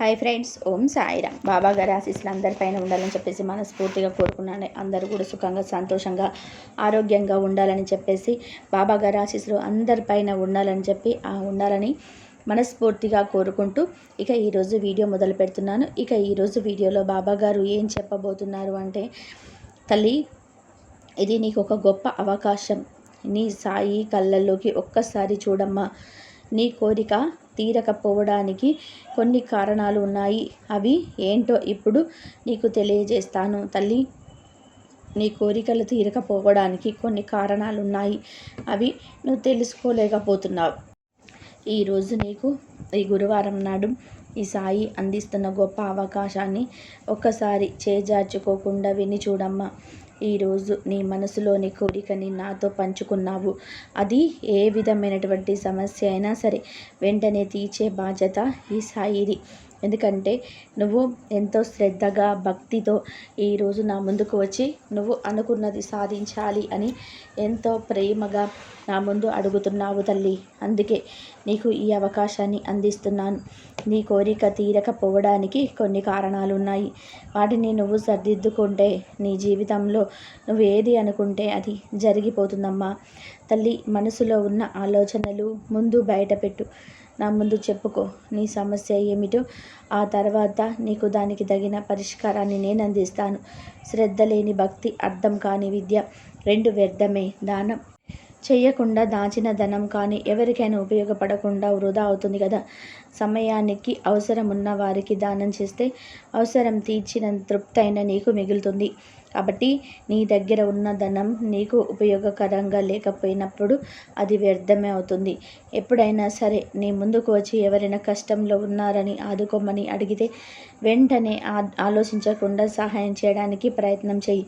Hi friends Om Sairam. బాబా గారి ఆశీస్సులు అందరిపైన ఉండాలని చెప్పేసి మనస్ఫూర్తిగా కోరుకున్నాను. అందరూ కూడా సుఖంగా సంతోషంగా ఆరోగ్యంగా ఉండాలని చెప్పేసి బాబా గారి ఆశీస్సులు అందరిపైన ఉండాలని చెప్పి ఆ ఉండాలని మనస్ఫూర్తిగా కోరుకుంటూ ఇక ఈరోజు వీడియో మొదలు పెడుతున్నాను. ఇక ఈరోజు వీడియోలో బాబా గారు ఏం చెప్పబోతున్నారు అంటే తల్లి ఇది నీకు ఒక గొప్ప అవకాశం. నీ సాయి కళ్ళల్లోకి ఒక్కసారి చూడమ్మా. నీ కోరిక తీరకపోవడానికి కొన్ని కారణాలు ఉన్నాయి. అవి ఏంటో ఇప్పుడు నీకు తెలియజేస్తాను. తల్లి నీ కోరికలు తీరకపోవడానికి కొన్ని కారణాలు ఉన్నాయి అవి నువ్వు తెలుసుకోలేకపోతున్నావు. ఈరోజు నీకు ఈ గురువారం నాడు ఈ సాయి అందిస్తున్న గొప్ప అవకాశాన్ని ఒక్కసారి చేజార్చుకోకుండా విని చూడమ్మా. ఈరోజు నీ మనసులోని కోరికని నాతో పంచుకున్నావు. అది ఏ విధమైనటువంటి సమస్య అయినా సరే వెంటనే తీర్చే బాధ్యత ఈ సాయిది. ఎందుకంటే నువ్వు ఎంతో శ్రద్ధగా భక్తితో ఈరోజు నా ముందుకు వచ్చి నువ్వు అనుకున్నది సాధించాలి అని ఎంతో ప్రేమగా నా ముందు అడుగుతున్నావు తల్లి. అందుకే నీకు ఈ అవకాశాన్ని అందిస్తున్నాను. నీ కోరిక తీరకపోవడానికి కొన్ని కారణాలు ఉన్నాయి వాటిని నువ్వు సర్దిద్దుకుంటే నీ జీవితంలో నువ్వు ఏది అనుకుంటే అది జరిగిపోతుందమ్మా. తల్లి మనసులో ఉన్న ఆలోచనలు ముందు బయటపెట్టు. నా ముందు చెప్పుకో నీ సమస్య ఏమిటో. ఆ తర్వాత నీకు దానికి తగిన పరిష్కారాన్ని నేను అందిస్తాను. శ్రద్ధ లేని భక్తి అర్థం కాని విద్య రెండు వ్యర్థమే. దానం చేయకుండా దాచిన ధనం కానీ ఎవరికైనా ఉపయోగపడకుండా వృధా అవుతుంది కదా. సమయానికి అవసరం ఉన్న వారికి దానం చేస్తే అవసరం తీర్చిన తృప్తైన నీకు మిగులుతుంది. కాబట్టి నీ దగ్గర ఉన్న ధనం నీకు ఉపయోగకరంగా లేకపోయినప్పుడు అది వ్యర్థమే అవుతుంది. ఎప్పుడైనా సరే నీ ముందుకు వచ్చి ఎవరైనా కష్టంలో ఉన్నారని ఆదుకోమని అడిగితే వెంటనే ఆలోచించకుండా సహాయం చేయడానికి ప్రయత్నం చేయి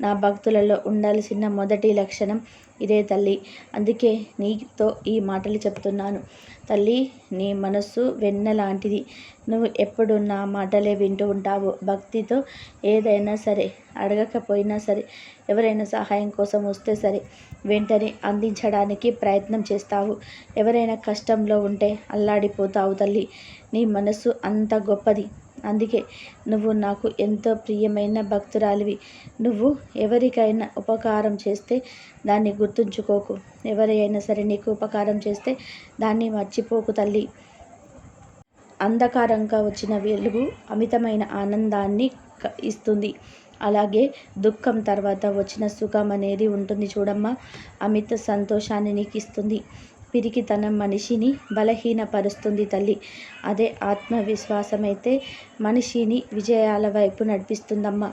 నా భక్తులలో ఉండాల్సిన మొదటి లక్షణం ఇదే తల్లి. అందుకే నీతో ఈ మాటలు చెప్తున్నాను. తల్లి నీ మనస్సు వెన్న లాంటిది. నువ్వు ఎప్పుడు నా మాటలే వింటూ ఉంటావు. భక్తితో ఏదైనా సరే అడగకపోయినా సరే ఎవరైనా సహాయం కోసం వస్తే సరే వెంటనే అందించడానికి ప్రయత్నం చేస్తావు. ఎవరైనా కష్టంలో ఉంటే అల్లాడిపోతావు తల్లి. నీ మనస్సు అంత గొప్పది. అందుకే నువ్వు నాకు ఎంతో ప్రియమైన భక్తురాలివి. నువ్వు ఎవరికైనా ఉపకారం చేస్తే దాన్ని గుర్తుంచుకోకు. ఎవరైనా సరే నీకు ఉపకారం చేస్తే దాన్ని మర్చిపోకు తల్లి. అంధకారంగా వచ్చిన వెలుగు అమితమైన ఆనందాన్ని ఇస్తుంది. అలాగే దుఃఖం తర్వాత వచ్చిన సుఖం అనేది ఉంటుంది చూడమ్మా. అమిత సంతోషాన్ని నీకు ఇస్తుంది పిరికితనం మనిషిని బలహీనపరుస్తుంది తల్లి. అదే ఆత్మవిశ్వాసమైతే మనిషిని విజయాల వైపు నడిపిస్తుందమ్మా.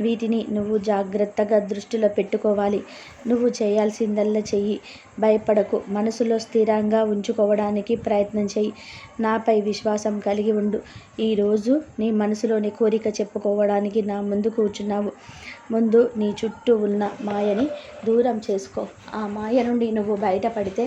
వీటిని నువ్వు జాగ్రత్తగా దృష్టిలో పెట్టుకోవాలి. నువ్వు చేయాల్సిందల్లా చెయ్యి. భయపడకు. మనసులో స్థిరంగా ఉంచుకోవడానికి ప్రయత్నం చెయ్యి. నాపై విశ్వాసం కలిగి ఉండు. ఈరోజు నీ మనసులోని కోరిక చెప్పుకోవడానికి నా ముందు కూర్చున్నావు. ముందు నీ చుట్టూ ఉన్న మాయని దూరం చేసుకో. ఆ మాయ నుండి నువ్వు బయటపడితే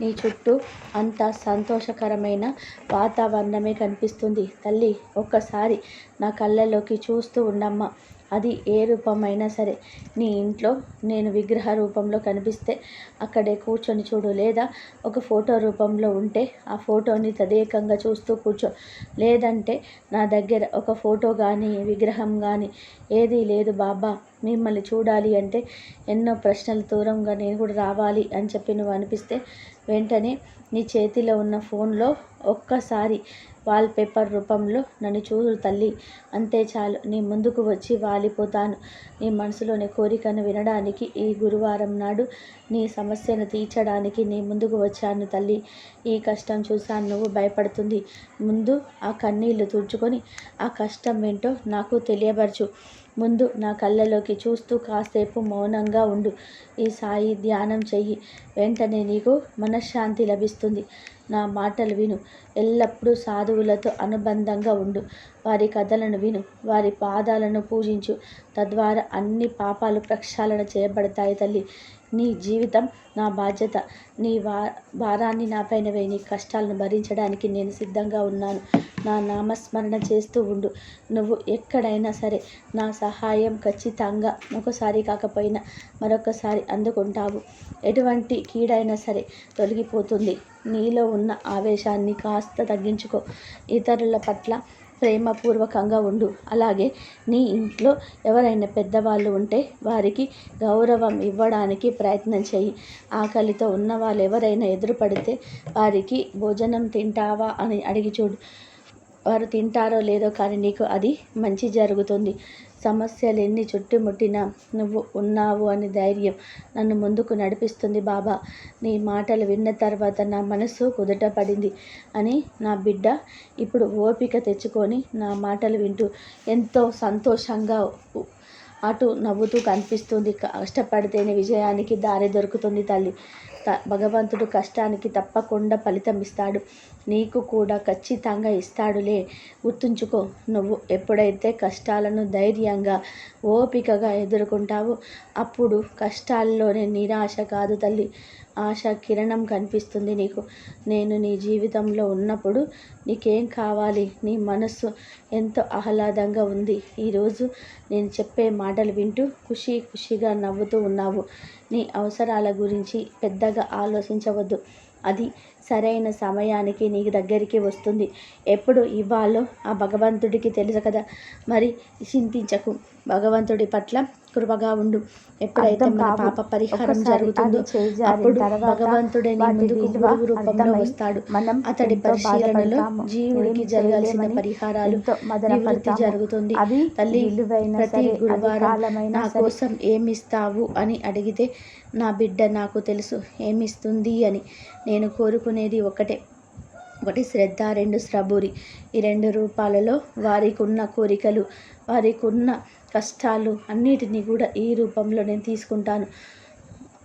నీ చుట్టూ అంత సంతోషకరమైన వాతావరణమే కనిపిస్తుంది. తల్లి ఒక్కసారి నా కళ్ళలోకి చూస్తూ ఉండమ్మా. అది ఏ రూపమైనా సరే. నీ ఇంట్లో నేను విగ్రహ రూపంలో కనిపిస్తే అక్కడే కూర్చొని చూడు. లేదా ఒక ఫోటో రూపంలో ఉంటే ఆ ఫోటోని తదేకంగా చూస్తూ కూర్చో. లేదంటే నా దగ్గర ఒక ఫోటో కానీ విగ్రహం కానీ ఏదీ లేదు బాబా. మిమ్మల్ని చూడాలి అంటే ఎన్నో ప్రశ్నలు దూరంగా నేను కూడా రావాలి అని చెప్పి నువ్వు అనిపిస్తే వెంటనే నీ చేతిలో ఉన్న ఫోన్లో ఒక్కసారి వాల్పేపర్ రూపంలో నన్ను చూడు తల్లి అంతే చాలు. నీ ముందుకు వచ్చి వాలిపోతాను. నీ మనసులోని కోరికను వినడానికి ఈ గురువారం నాడు నీ సమస్యను తీర్చడానికి నీ ముందుకు వచ్చాను తల్లి. ఈ కష్టం చూశాను నువ్వు భయపడుతుంది. ముందు ఆ కన్నీళ్ళు తుడుచుకొని ఆ కష్టం ఏంటో నాకు తెలియపరచు. ముందు నా కళ్ళలోకి చూస్తూ కాసేపు మౌనంగా ఉండు. ఈ సాయి ధ్యానం చెయ్యి. వెంటనే నీకు మనశ్శాంతి లభిస్తుంది. నా మాటలు విను. ఎల్లప్పుడూ సాధువులతో అనుబంధంగా ఉండు. వారి కథలను విను. వారి పాదాలను పూజించు. తద్వారా అన్ని పాపాలు ప్రక్షాళన చేయబడతాయి తల్లి. నీ జీవితం నా బాధ్యత. నీ వా భారాన్ని నాపైన వేయి. నీ కష్టాలను భరించడానికి నేను సిద్ధంగా ఉన్నాను. నా నామస్మరణ చేస్తూ ఉండు. నువ్వు ఎక్కడైనా సరే నా సహాయం ఖచ్చితంగా ఒకసారి కాకపోయినా మరొకసారి అందుకుంటావు. ఎటువంటి కీడైనా సరే తొలగిపోతుంది. నీలో ఉన్న ఆవేశాన్ని కాస్త తగ్గించుకో. ఇతరుల పట్ల ప్రేమపూర్వకంగా ఉండు. అలాగే నీ ఇంట్లో ఎవరైనా పెద్దవాళ్ళు ఉంటే వారికి గౌరవం ఇవ్వడానికి ప్రయత్నం చేయి ఆకలితో ఉన్న వాళ్ళు ఎవరైనా ఎదురుపడితే వారికి భోజనం తింటావా అని అడిగి చూడు. వారు తింటారో లేదో కానీ నీకు అది మంచి జరుగుతుంది. సమస్యలు ఎన్ని చుట్టుముట్టినా నువ్వు ఉన్నావు అని ధైర్యం నన్ను ముందుకు నడిపిస్తుంది బాబా. నీ మాటలు విన్న తర్వాత నా మనసు కుదుట పడింది అని నా బిడ్డ ఇప్పుడు ఓపిక తెచ్చుకొని నా మాటలు వింటూ ఎంతో సంతోషంగా అటు నవ్వుతూ కనిపిస్తుంది. కష్టపడితేనే విజయానికి దారి దొరుకుతుంది తల్లి. భగవంతుడు కష్టానికి తప్పకుండా ఫలితం ఇస్తాడు. నీకు కూడా ఖచ్చితంగా ఇస్తాడులే. గుర్తుంచుకో నువ్వు ఎప్పుడైతే కష్టాలను ధైర్యంగా ఓపికగా ఎదుర్కొంటావో అప్పుడు కష్టాల్లోనే నిరాశ కాదు తల్లి. ఆశ కిరణం కనిపిస్తుంది నీకు. నేను నీ జీవితంలో ఉన్నప్పుడు నీకేం కావాలి? నీ మనస్సు ఎంతో ఆహ్లాదంగా ఉంది. ఈరోజు నేను చెప్పే మాటలు వింటూ ఖుషి ఖుషిగా నవ్వుతూ ఉన్నావు. నీ అవసరాల గురించి పెద్దగా ఆలోచించవద్దు. అది సరైన సమయానికి నీకు దగ్గరికి వస్తుంది. ఎప్పుడు ఇవ్వాలో ఆ భగవంతుడికి తెలుసు కదా. మరి చింతించకు. భగవంతుడి పట్ల కృపగా ఉండు. ఎప్పుడైతే మన పాప పరిహారం జరుగుతుందో అప్పుడు భగవంతుడే ముందుకు గురువు రూపంలో వస్తాడు. అతడి పరిశీలనలో జీవుడికి జరగాల్సిన పరిహారాలు నివృత్తి జరుగుతుంది. తల్లి ప్రతి గురువారం నా కోసం ఏమిస్తావు అని అడిగితే నా బిడ్డ నాకు తెలుసు ఏమిస్తుంది అని. నేను కోరుకునేది ఒకటే. ఒకటి శ్రద్ధ రెండు శ్రబూరి ఈ రెండు రూపాలలో వారికి ఉన్న కోరికలు వారికి ఉన్న కష్టాలు అన్నిటినీ కూడా ఈ రూపంలో నేను తీసుకుంటాను.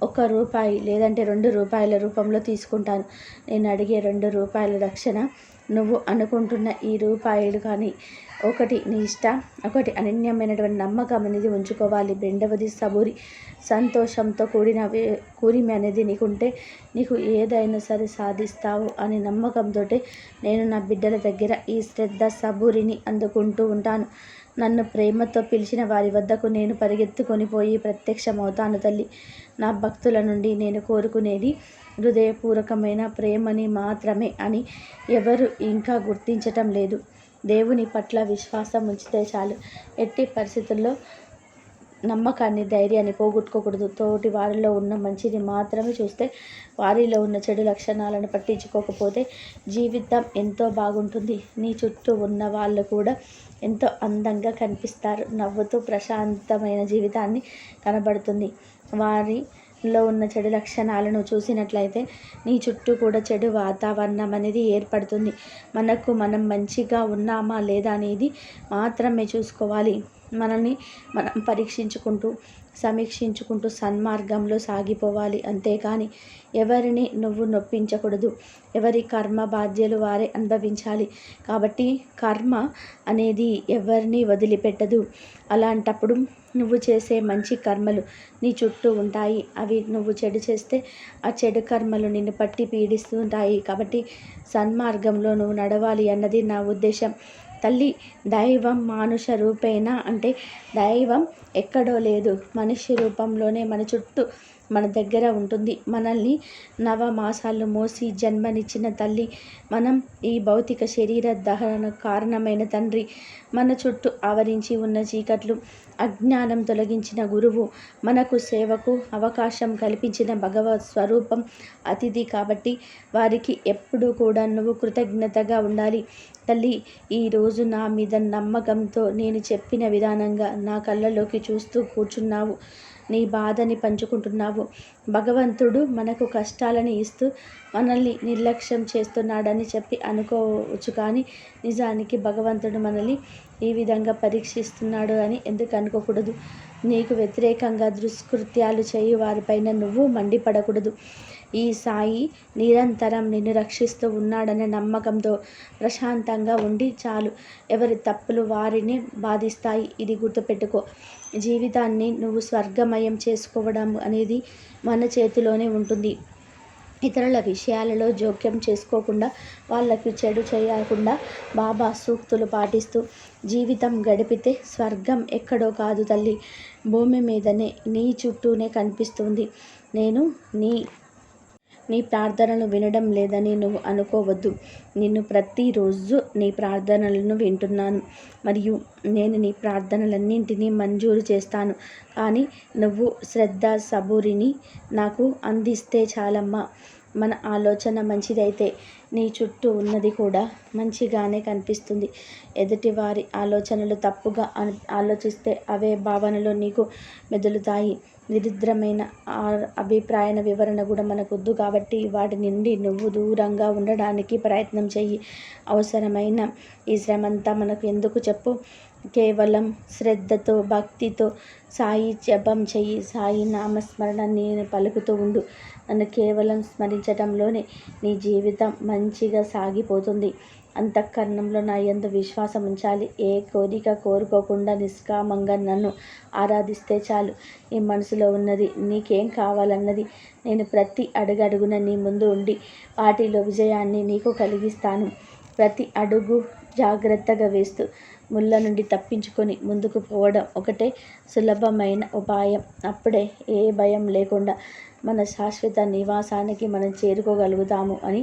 ఒక రూపాయి లేదంటే రెండు రూపాయల రూపంలో తీసుకుంటాను. నేను అడిగే రెండు రూపాయల రక్షణ నువ్వు అనుకుంటున్న ఈ రూపాయలు కానీ ఒకటి నీ ఇష్ట ఒకటి అనన్యమైనటువంటి నమ్మకం అనేది ఉంచుకోవాలి. రెండవది సబూరి సంతోషంతో కూడిన కూరిమి అనేది నీకుంటే నీకు ఏదైనా సరే సాధిస్తావు అనే నమ్మకంతో నేను నా బిడ్డల దగ్గర ఈ శ్రద్ధ సబూరిని అందుకుంటూ ఉంటాను. నన్ను ప్రేమతో పిలిచిన వారి వద్దకు నేను పరిగెత్తుకొని పోయి ప్రత్యక్షమవుతాను తల్లి. నా భక్తుల నుండి నేను కోరుకునేది హృదయపూర్వకమైన ప్రేమని మాత్రమే అని ఎవరు ఇంకా గుర్తించటం లేదు. దేవుని పట్ల విశ్వాసం ఉంచితే చాలు. ఎట్టి పరిస్థితుల్లో నమ్మకాన్ని ధైర్యాన్ని పోగొట్టుకోకూడదు. తోటి వారిలో ఉన్న మంచిని మాత్రమే చూస్తే వారిలో ఉన్న చెడు లక్షణాలను పట్టించుకోకపోతే జీవితం ఎంతో బాగుంటుంది. నీ చుట్టూ ఉన్న వాళ్ళు కూడా ఎంతో అందంగా కనిపిస్తారు. నవ్వుతూ ప్రశాంతమైన జీవితాన్ని కనబడుతుంది. వారిలో ఉన్న చెడు లక్షణాలను చూసినట్లయితే నీ చుట్టూ కూడా చెడు వాతావరణం అనేది ఏర్పడుతుంది. మనకు మనం మంచిగా ఉన్నామా లేదా అనేది మాత్రమే చూసుకోవాలి. మనల్ని మనం పరీక్షించుకుంటూ సమీక్షించుకుంటూ సన్మార్గంలో సాగిపోవాలి. అంతేకాని ఎవరిని నువ్వు నొప్పించకూడదు. ఎవరి కర్మ బాధ్యలు వారే అనుభవించాలి. కాబట్టి కర్మ అనేది ఎవరిని వదిలిపెట్టదు. అలాంటప్పుడు నువ్వు చేసే మంచి కర్మలు నీ చుట్టూ ఉంటాయి. అవి నువ్వు చెడు చేస్తే ఆ చెడు కర్మలు నిన్ను పట్టి పీడిస్తూ ఉంటాయి. కాబట్టి సన్మార్గంలో నువ్వు నడవాలి అన్నది నా ఉద్దేశం. తల్లి దైవం మానుష రూపేణ అంటే దైవం ఎక్కడో లేదు. మనిషి రూపంలోనే మన చుట్టూ మన దగ్గర ఉంటుంది. మనల్ని నవమాసాలు మోసి జన్మనిచ్చిన తల్లి మనం ఈ భౌతిక శరీర దహన కారణమైన తండ్రి. మన చుట్టూ ఆవరించి ఉన్న చీకట్లు అజ్ఞానం తొలగించిన గురువు మనకు సేవకు అవకాశం కల్పించిన భగవత్ స్వరూపం అతిథి కాబట్టి వారికి ఎప్పుడూ కూడా నువ్వు కృతజ్ఞతగా ఉండాలి. తల్లి ఈరోజు నా మీద నమ్మకంతో నేను చెప్పిన విధానంగా నా కళ్ళలోకి చూస్తూ కూర్చున్నావు. నీ బాధని పంచుకుంటున్నావు. భగవంతుడు మనకు కష్టాలని ఇస్తూ మనల్ని నిర్లక్ష్యం చేస్తున్నాడని చెప్పి అనుకోవచ్చు కానీ నిజానికి భగవంతుడు మనల్ని ఈ విధంగా పరీక్షిస్తున్నాడు అని ఎందుకు అనుకోకూడదు? నీకు వ్యతిరేకంగా దుష్కృత్యాలు చేయు వారిపైన నువ్వు మండిపడకూడదు. ఈ సాయి నిరంతరం నిన్ను రక్షిస్తూ ఉన్నాడనే నమ్మకంతో ప్రశాంతంగా ఉండి చాలు. ఎవరి తప్పులు వారిని బాధిస్తాయి. ఇది గుర్తుపెట్టుకో. జీవితాన్ని నువ్వు స్వర్గమయం చేసుకోవడం అనేది మన చేతిలోనే ఉంటుంది. ఇతరుల విషయాలలో జోక్యం చేసుకోకుండా వాళ్ళకి చెడు చేయకుండా బాబా సూక్తులు పాటిస్తూ జీవితం గడిపితే స్వర్గం ఎక్కడో కాదు తల్లి. భూమి మీదనే నీ చుట్టూనే కనిపిస్తుంది. నేను నీ నీ ప్రార్థనలు వినడం లేదని నువ్వు అనుకోవద్దు. నిన్ను ప్రతిరోజు నీ ప్రార్థనలను వింటున్నాను. మరియు నేను నీ ప్రార్థనలన్నింటినీ మంజూరు చేస్తాను. కానీ నువ్వు శ్రద్ధ సబూరిని నాకు అందిస్తే చాలమ్మా. మన ఆలోచన మంచిదైతే నీ చుట్టూ ఉన్నది కూడా మంచిగానే కనిపిస్తుంది. ఎదుటివారి ఆలోచనలు తప్పుగా ఆలోచిస్తే అవే భావనలు నీకు మెదులుతాయి. విరుద్ధమైన అభిప్రాయాల వివరణ కూడా మనకు వద్దు కాబట్టి వాటి నుండి నువ్వు దూరంగా ఉండడానికి ప్రయత్నం చెయ్యి. అవసరమైన ఈ శ్రమంతా మనకు ఎందుకు చెప్పు? కేవలం శ్రద్ధతో భక్తితో సాయి జపం చెయ్యి. సాయి నామస్మరణ నేను పలుకుతూ ఉండు. నన్ను కేవలం స్మరించటంలోనే నీ జీవితం మంచిగా సాగిపోతుంది. అంతఃకరణంలో నా ఎందు విశ్వాసం ఉంచాలి. ఏ కోరిక కోరుకోకుండా నిష్కామంగా నన్ను ఆరాధిస్తే చాలు. నీ మనసులో ఉన్నది నీకేం కావాలన్నది నేను ప్రతి అడుగడుగున నీ ముందు ఉండి వాటిలో విజయాన్ని నీకు కలిగిస్తాను. ప్రతి అడుగు జాగ్రత్తగా వేస్తూ ముళ్ళ నుండి తప్పించుకొని ముందుకు పోవడం ఒకటే సులభమైన ఉపాయం. అప్పుడే ఏ భయం లేకుండా మన శాశ్వత నివాసానికి మనం చేరుకోగలుగుతాము అని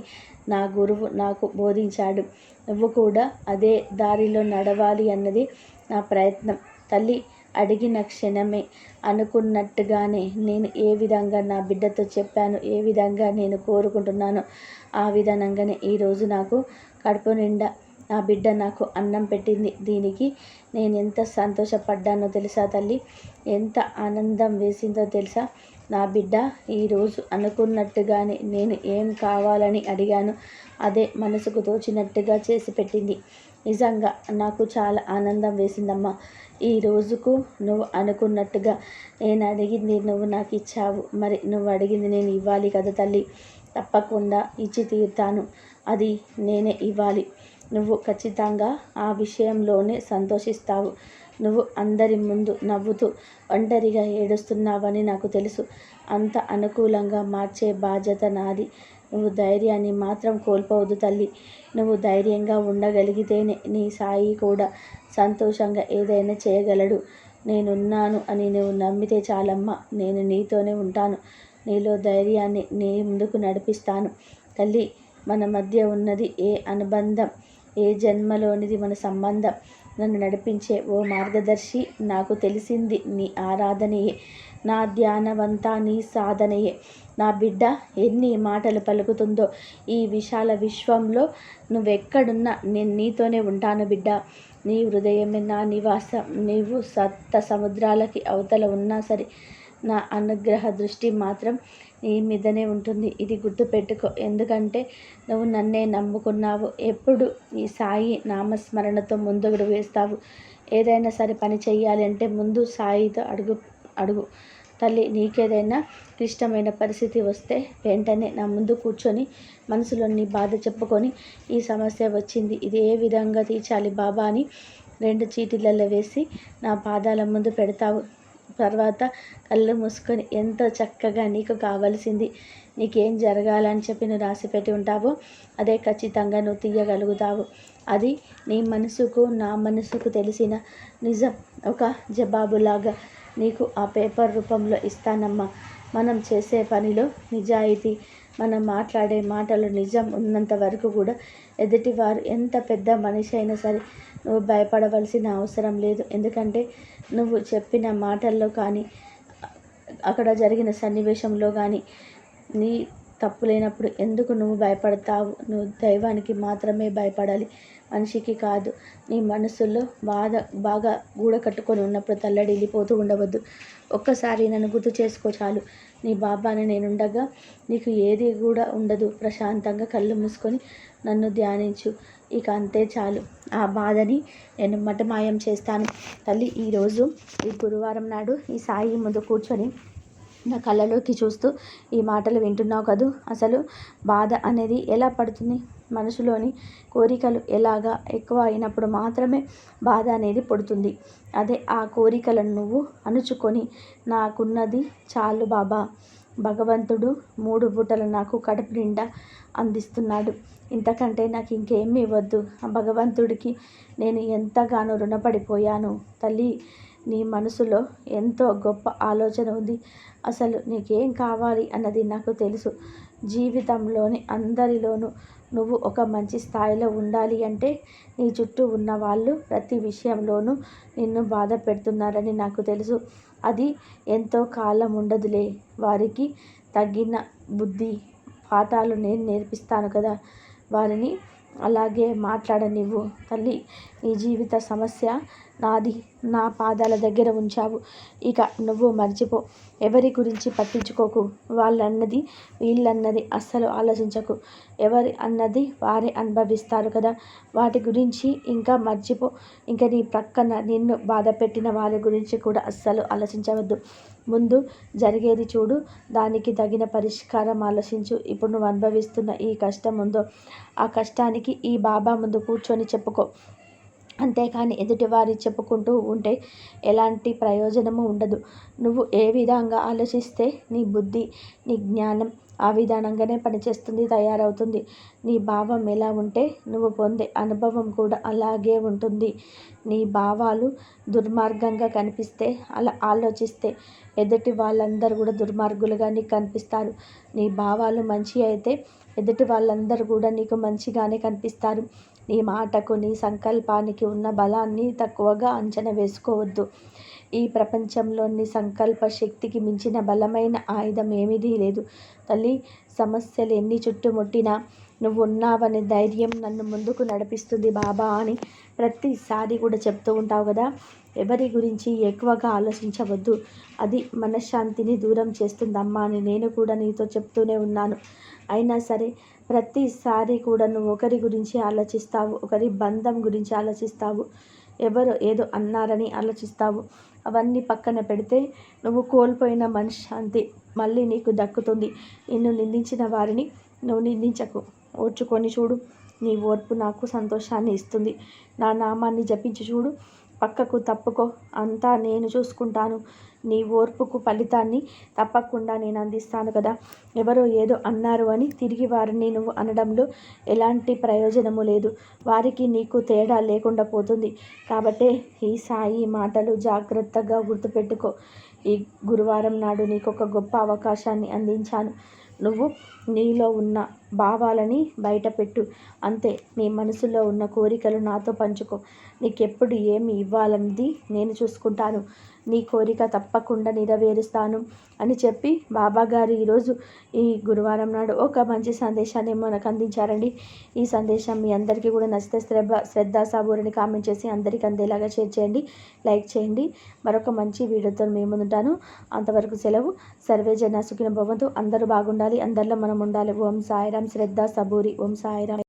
నా గురువు నాకు బోధించాడు. నువ్వు కూడా అదే దారిలో నడవాలి అన్నది నా ప్రయత్నం. తల్లి అడిగిన క్షణమే అనుకున్నట్టుగానే నేను ఏ విధంగా నా బిడ్డతో చెప్పాను ఏ విధంగా నేను కోరుకుంటున్నానో ఆ విధంగానే ఈరోజు నాకు కడుపు నిండా నా బిడ్డ నాకు అన్నం పెట్టింది. దీనికి నేను ఎంత సంతోషపడ్డానో తెలుసా తల్లి? ఎంత ఆనందం వేసిందో తెలుసా? నా బిడ్డ ఈరోజు అనుకున్నట్టుగానే నేను ఏం కావాలని అడిగాను. అదే మనసుకు తోచినట్టుగా చేసి పెట్టింది. నిజంగా నాకు చాలా ఆనందం వేసిందమ్మా. ఈ రోజుకు నువ్వు అనుకున్నట్టుగా నేను అడిగింది నువ్వు నాకు ఇచ్చావు. మరి నువ్వు అడిగింది నేను ఇవ్వాలి కదా తల్లి. తప్పకుండా ఇచ్చి తీరుతాను. అది నేనే ఇవ్వాలి. నువ్వు ఖచ్చితంగా ఆ విషయంలోనే సంతోషిస్తావు. నువ్వు అందరి ముందు నవ్వుతూ ఒంటరిగా ఏడుస్తున్నావని నాకు తెలుసు. అంత అనుకూలంగా మార్చే బాధ్యత నాది. నువ్వు ధైర్యాన్ని మాత్రం కోల్పోవద్దు తల్లి. నువ్వు ధైర్యంగా ఉండగలిగితేనే నీ సాయి కూడా సంతోషంగా ఏదైనా చేయగలడు. నేనున్నాను అని నువ్వు నమ్మితే చాలమ్మా. నేను నీతోనే ఉంటాను. నీలో ధైర్యాన్ని నీ ముందుకు నడిపిస్తాను. తల్లి మన మధ్య ఉన్నది ఏ అనుబంధం? ఏ జన్మలోనిది మన సంబంధం? నన్ను నడిపించే ఓ మార్గదర్శి నాకు తెలిసింది నీ ఆరాధనయే. నా ధ్యానవంతా నీ సాధనయే. నా బిడ్డ ఎన్ని మాటలు పలుకుతుందో ఈ విశాల విశ్వంలో నువ్వెక్కడున్నా నేను నీతోనే ఉంటాను బిడ్డ. నీ హృదయమే నా నివాసం? నీవు సప్త సముద్రాలకి అవతల ఉన్నా సరే నా అనుగ్రహ దృష్టి మాత్రం నీ మీదనే ఉంటుంది. ఇది గుర్తుపెట్టుకో. ఎందుకంటే నువ్వు నన్నే నమ్ముకున్నావు. ఎప్పుడు ఈ సాయి నామస్మరణతో ముందుకు వేస్తావు. ఏదైనా సరే పని చేయాలి అంటే ముందు సాయితో అడుగు అడుగు. తల్లి నీకేదైనా క్లిష్టమైన పరిస్థితి వస్తే వెంటనే నా ముందు కూర్చొని మనసులో నీ బాధ చెప్పుకొని ఈ సమస్య వచ్చింది. ఇది ఏ విధంగా తీర్చాలి బాబా అని రెండు చీటీలలో వేసి నా పాదాల ముందు పెడతావు. తర్వాత కళ్ళు మూసుకొని ఎంతో చక్కగా నీకు కావలసింది. నీకేం జరగాలని చెప్పి నువ్వు రాసి పెట్టి ఉంటావో. అదే ఖచ్చితంగా నువ్వు తీయగలుగుతావు. అది నీ మనసుకు నా మనసుకు తెలిసిన నిజం ఒక జవాబులాగా నీకు ఆ పేపర్ రూపంలో ఇస్తానమ్మా. మనం చేసే పనిలో నిజాయితీ మనం మాట్లాడే మాటలు నిజం ఉన్నంత వరకు కూడా ఎదుటివారు ఎంత పెద్ద మనిషి అయినా సరే నువ్వు భయపడవలసిన అవసరం లేదు. ఎందుకంటే నువ్వు చెప్పిన మాటల్లో కానీ అక్కడ జరిగిన సన్నివేశంలో కానీ నీ తప్పు లేనప్పుడు ఎందుకు నువ్వు భయపడతావు? నువ్వు దైవానికి మాత్రమే భయపడాలి. మనిషికి కాదు. నీ మనసులో బాధ బాగా గూడ కట్టుకొని ఉన్నప్పుడు తల్లడిల్లిపోతూ ఉండవద్దు. ఒక్కసారి నన్ను గుర్తు చేసుకో చాలు. నీ బాబాని నేనుండగా నీకు ఏది కూడా ఉండదు. ప్రశాంతంగా కళ్ళు మూసుకొని నన్ను ధ్యానించు. ఇక అంతే చాలు. ఆ బాధని నేను మటమాయం చేస్తాను. తల్లి ఈరోజు ఈ గురువారం నాడు ఈ సాయి ముందు కూర్చొని నా కళ్ళలోకి చూస్తూ ఈ మాటలు వింటున్నావు కదూ? అసలు బాధ అనేది ఎలా పడుతుంది? మనసులోని కోరికలు ఎలాగా ఎక్కువ అయినప్పుడు మాత్రమే బాధ అనేది పుడుతుంది. అదే ఆ కోరికలను నువ్వు అణుచుకొని నాకున్నది చాలు బాబా. భగవంతుడు మూడు పూటలు నాకు కడుపు నిండా అందిస్తున్నాడు. ఇంతకంటే నాకు ఇంకేమీ ఇవ్వద్దు ఆ భగవంతుడికి నేను ఎంతగానో రుణపడిపోయాను. తల్లి నీ మనసులో ఎంతో గొప్ప ఆలోచన ఉంది. అసలు నీకేం కావాలి అన్నది నాకు తెలుసు. జీవితంలోని అందరిలోనూ నువ్వు ఒక మంచి స్థాయిలో ఉండాలి అంటే నీ చుట్టూ ఉన్న వాళ్ళు ప్రతి విషయంలోనూ నిన్ను బాధ పెడుతున్నారని నాకు తెలుసు. అది ఎంతో కాలం ఉండదులే. వారికి తగిన బుద్ధి పాఠాలు నేను నేర్పిస్తాను కదా. వారిని అలాగే మాట్లాడనివ్వు. తల్లి నీ జీవిత సమస్య నాది. నా పాదాల దగ్గర ఉంచావు. ఇక నువ్వు మర్చిపో. ఎవరి గురించి పట్టించుకోకు. వాళ్ళన్నది వీళ్ళన్నది అస్సలు ఆలోచించకు. ఎవరి అన్నది వారే అనుభవిస్తారు కదా. వాటి గురించి ఇంకా మర్చిపో. ఇంకా నీ ప్రక్కన నిన్ను బాధ పెట్టిన వారి గురించి కూడా అస్సలు ఆలోచించవద్దు. ముందు జరిగేది చూడు. దానికి తగిన పరిష్కారం ఆలోచించు. ఇప్పుడు నువ్వు అనుభవిస్తున్న ఈ కష్టం ఉందో ఆ కష్టానికి ఈ బాబా ముందు కూర్చొని చెప్పుకో. అంతేకాని ఎదుటివారి చెప్పుకుంటూ ఉంటే ఎలాంటి ప్రయోజనము ఉండదు. నువ్వు ఏ విధంగా ఆలోచిస్తే నీ బుద్ధి నీ జ్ఞానం ఆ విధానంగానే పనిచేస్తుంది తయారవుతుంది. నీ భావం ఎలా ఉంటే నువ్వు పొందే అనుభవం కూడా అలాగే ఉంటుంది. నీ భావాలు దుర్మార్గంగా కనిపిస్తే అలా ఆలోచిస్తే ఎదుటి వాళ్ళందరూ కూడా దుర్మార్గులుగా నీకు కనిపిస్తారు. నీ భావాలు మంచి అయితే ఎదుటి వాళ్ళందరూ కూడా నీకు మంచిగానే కనిపిస్తారు. నీ మాటకు నీ సంకల్పానికి ఉన్న బలాన్ని తక్కువగా అంచనా వేసుకోవద్దు. ఈ ప్రపంచంలోని సంకల్ప శక్తికి మించిన బలమైన ఆయుధం ఏమీదీ లేదు. తల్లి సమస్యలు ఎన్ని చుట్టుముట్టినా నువ్వు ఉన్నావనే ధైర్యం నన్ను ముందుకు నడిపిస్తుంది బాబా అని ప్రతిసారి కూడా చెప్తూ ఉంటావు కదా. ఎవరి గురించి ఎక్కువగా ఆలోచించవద్దు. అది మనశ్శాంతిని దూరం చేస్తుందమ్మా అని నేను కూడా నీతో చెప్తూనే ఉన్నాను. అయినా సరే ప్రతిసారి కూడా నువ్వు ఒకరి గురించి ఆలోచిస్తావు ఒకరి బంధం గురించి ఆలోచిస్తావు. ఎవరు ఏదో అన్నారని ఆలోచిస్తావు. అవన్నీ పక్కన పెడితే నువ్వు కోల్పోయిన మనశ్శాంతి మళ్ళీ నీకు దక్కుతుంది. నిన్ను నిందించిన వారిని నువ్వు నిందించకు. ఓర్చుకొని చూడు. నీ ఓర్పు నాకు సంతోషాన్ని ఇస్తుంది. నా నామాన్ని జపించి చూడు. పక్కకు తప్పుకో. అంతా నేను చూసుకుంటాను. నీ ఓర్పుకు ఫలితాన్ని తప్పకుండా నేను అందిస్తాను కదా. ఎవరో ఏదో అన్నారు అని తిరిగి వారిని నువ్వు అనడంలో ఎలాంటి ప్రయోజనము లేదు. వారికి నీకు తేడా లేకుండా పోతుంది. కాబట్టే ఈ సాయి మాటలు జాగ్రత్తగా గుర్తుపెట్టుకో. ఈ గురువారం నాడు నీకు ఒక గొప్ప అవకాశాన్ని అందించాను. నువ్వు నీలో ఉన్న భావాలని బయటపెట్టు. అంతే నీ మనసులో ఉన్న కోరికలు నాతో పంచుకో. నీకెప్పుడు ఏమి ఇవ్వాలన్నది నేను చూసుకుంటాను. నీ కోరిక తప్పకుండా నెరవేరుస్తాను అని చెప్పి బాబాగారు ఈరోజు ఈ గురువారం నాడు ఒక మంచి సందేశాన్ని మనకు అందించారండి. ఈ సందేశం మీ అందరికీ కూడా నచ్చితే శ్రద్ధ శ్రద్ధ సాబూరని కామెంట్ చేసి అందరికీ అందేలాగా షేర్ చేయండి లైక్ చేయండి. మరొక మంచి వీడియోతో మేము ఉంటాను అంతవరకు సెలవు. సర్వే జన సుఖిన భవంతు. అందరూ బాగుండాలి. అందరిలో మనం ఉండాలి. ఓం సాయిరాం శ్రద్ధ సబూరి. ఓం సాయిరాం